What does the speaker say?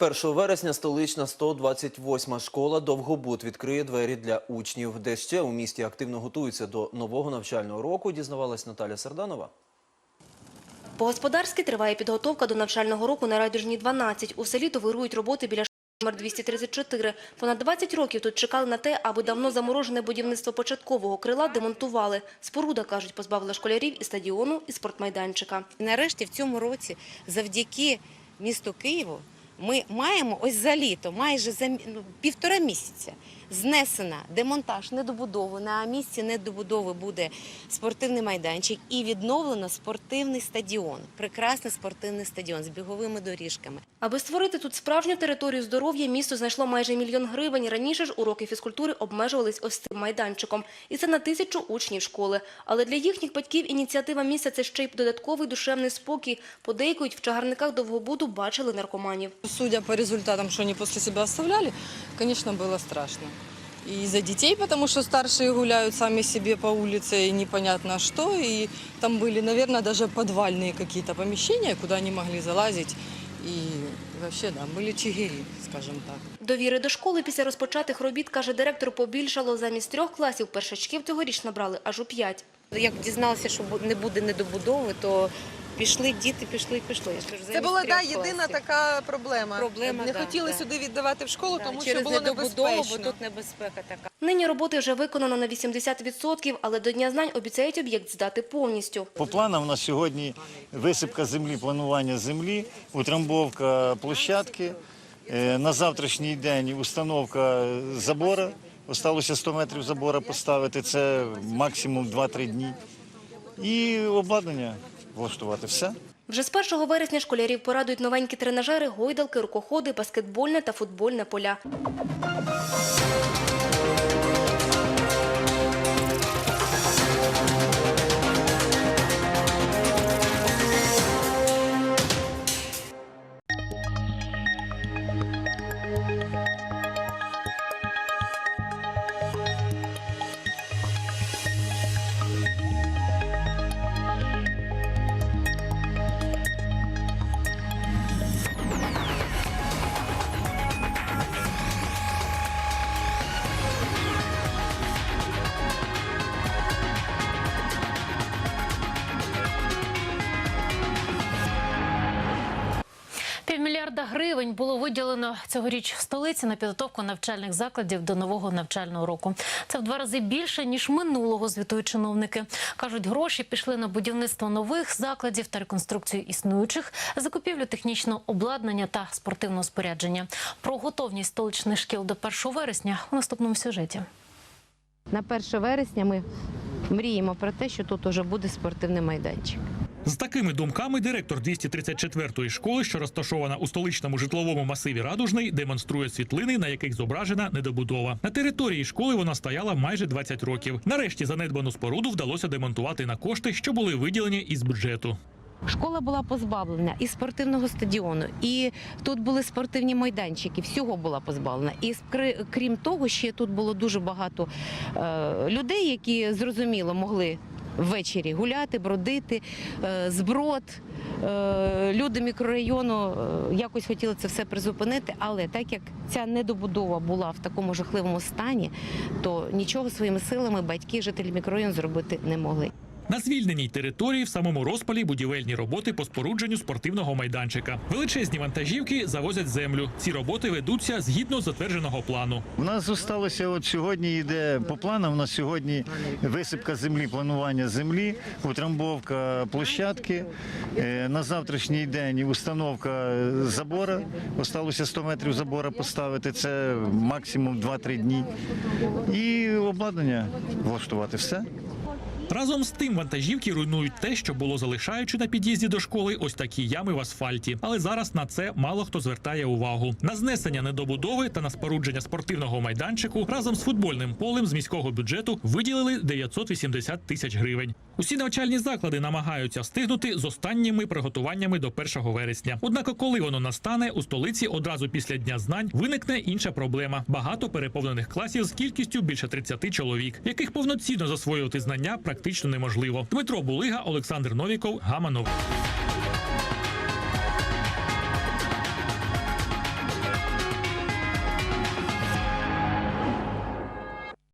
З 1 вересня столична 128 школа «Довгобуд» відкриє двері для учнів. Де ще у місті активно готуються до нового навчального року, дізнавалась Наталя Сарданова. По-господарськи триває підготовка до навчального року на Райдужній 12. У селі товарують роботи біля школи номер 234. Понад 20 років тут чекали на те, аби давно заморожене будівництво початкового крила демонтували. Споруда, кажуть, позбавила школярів і стадіону, і спортмайданчика. Нарешті в цьому році, завдяки місту Києву, ми маємо ось за літо, майже за ну, півтора місяця, знесена демонтаж недобудови. На місці недобудови буде спортивний майданчик і відновлено спортивний стадіон. Прекрасний спортивний стадіон з біговими доріжками. Аби створити тут справжню територію здоров'я, місто знайшло майже мільйон гривень. Раніше ж уроки фізкультури обмежувались ось цим майданчиком. І це на тисячу учнів школи. Але для їхніх батьків ініціатива місця – це ще й додатковий душевний спокій. Подейкують, в чагарниках довгобуду бачили наркоманів. Судя по результатам, что они после себя оставляли, конечно, было страшно И за детей, потому что старшие гуляют сами себе по улице, и непонятно что. И там были, наверное, даже подвальные какие-то помещения, куда они могли залазить. И вообще, да, были чигири, скажем так. Довіри до школи після розпочатих робіт, каже директор, побільшало. Замість трьох класів першачків цьогоріч набрали аж у п'ять. Як дізналися, що не буде недобудови, то пішли діти, пішли і пішли. Я кажу, Це була да, єдина така проблема. Проблема, не да, хотіли да. сюди віддавати в школу, Да, тому що через було недобудову, бо тут небезпека така. Нині роботи вже виконано на 80%, але до Дня знань обіцяють об'єкт здати повністю. По планам у нас сьогодні висипка землі, планування землі, утрамбовка площадки. Е, На завтрашній день установка забора. Осталося 100 метрів забора поставити, це максимум 2-3 дні. І обладнання влаштувати. Все. Вже з 1 вересня школярів порадують новенькі тренажери, гойдалки, рукоходи, баскетбольне та футбольне поля. Півмільярда гривень було виділено цьогоріч в столиці на підготовку навчальних закладів до нового навчального року. Це в два рази більше ніж минулого. Звітують чиновники. кажуть, гроші пішли на будівництво нових закладів та реконструкцію існуючих, закупівлю технічного обладнання та спортивного спорядження. Про готовність столичних шкіл до 1 вересня у наступному сюжеті. На 1 вересня ми мріємо про те, що тут уже буде спортивний майданчик. З такими думками директор 234-ї школи, що розташована у столичному житловому масиві Радужний, демонструє світлини, на яких зображена недобудова. На території школи вона стояла майже 20 років. Нарешті занедбану споруду вдалося демонтувати на кошти, що були виділені із бюджету. Школа була позбавлена і спортивного стадіону, і тут були спортивні майданчики. Всього була позбавлена. І крім того, ще тут було дуже багато е, людей, які зрозуміло могли. Ввечері гуляти, бродити, е, зброд. Е, Люди мікрорайону е, якось хотіли це все призупинити, але так як ця недобудова була в такому жахливому стані, то нічого своїми силами батьки, жителі мікрорайону зробити не могли. На звільненій території в самому розпалі будівельні роботи по спорудженню спортивного майданчика. Величезні вантажівки завозять землю. Ці роботи ведуться згідно затвердженого плану. У нас зосталося от сьогодні йде по планам. У нас сьогодні висипка землі, планування землі, утрамбовка площадки. Е, На завтрашній день установка забора. Осталося 100 метрів забора поставити. Це максимум 2-3 дні. І обладнання влаштувати. Все. Разом з тим вантажівки руйнують те, що було залишаючи на під'їзді до школи ось такі ями в асфальті. Але зараз на це мало хто звертає увагу. На знесення недобудови та на спорудження спортивного майданчику разом з футбольним полем з міського бюджету виділили 980 тисяч гривень. Усі навчальні заклади намагаються встигнути з останніми приготуваннями до 1 вересня. Однак, коли воно настане, у столиці одразу після дня знань виникне інша проблема: багато переповнених класів з кількістю більше 30 чоловік, яких повноцінно засвоювати знання практично неможливо. Дмитро Булига, Олександр Новіков, Гаманов.